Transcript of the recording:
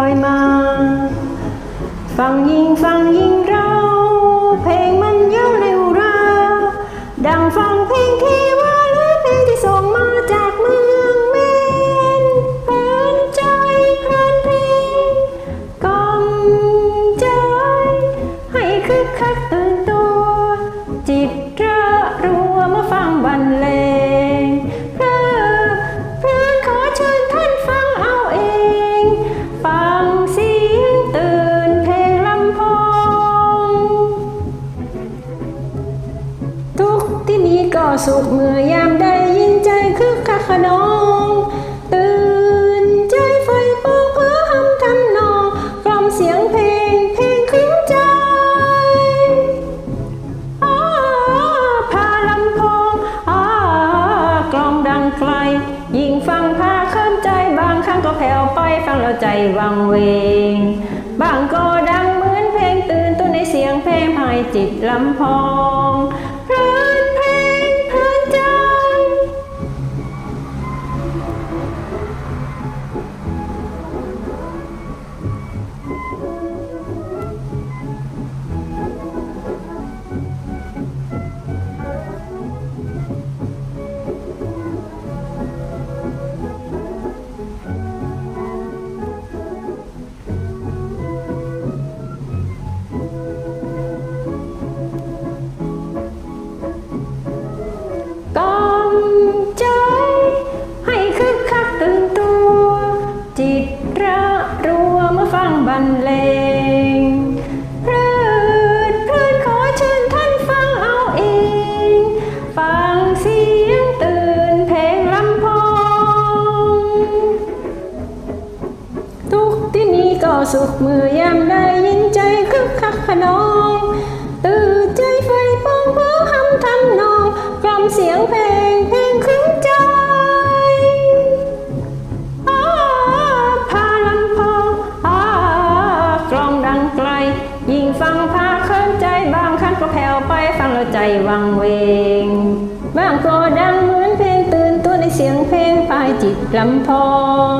อยมา ฟังยิงฟังยิงเราเพลง ก็สุขเมื่อยามได้ยินใจคึกคักขนอง ตื่นใจไฟปองเพื่อหำทำนองกล่อมเสียงเพลงเพลงคลิ้งใจอ้าพาลำโพงอ้ากลองดังไกล ยิ่งฟังพาเคลิ้มใจบางครั้งก็แผ่วไปฟังแล้วใจวังเวง บางก็ดังเหมือนเพลงตื่นตัวในเสียงเพลงภายจิตลำพอง เลงพลิดพลินขอเชิญท่านฟังเอาเอง ฟังเสียงตื่นเพลงลำโพงทุกที่นี้ก็สุขมือยามได้ยินใจคึกคักขนอง ตื่นใจไฟปองเพื่อหำทำนองกล่อมเสียงเพลง ไปฟังเราใจวังเวงบางก็ดังเหมือนเพลงตื่นตัวในเสียงเพลงปลายจิตลำพอง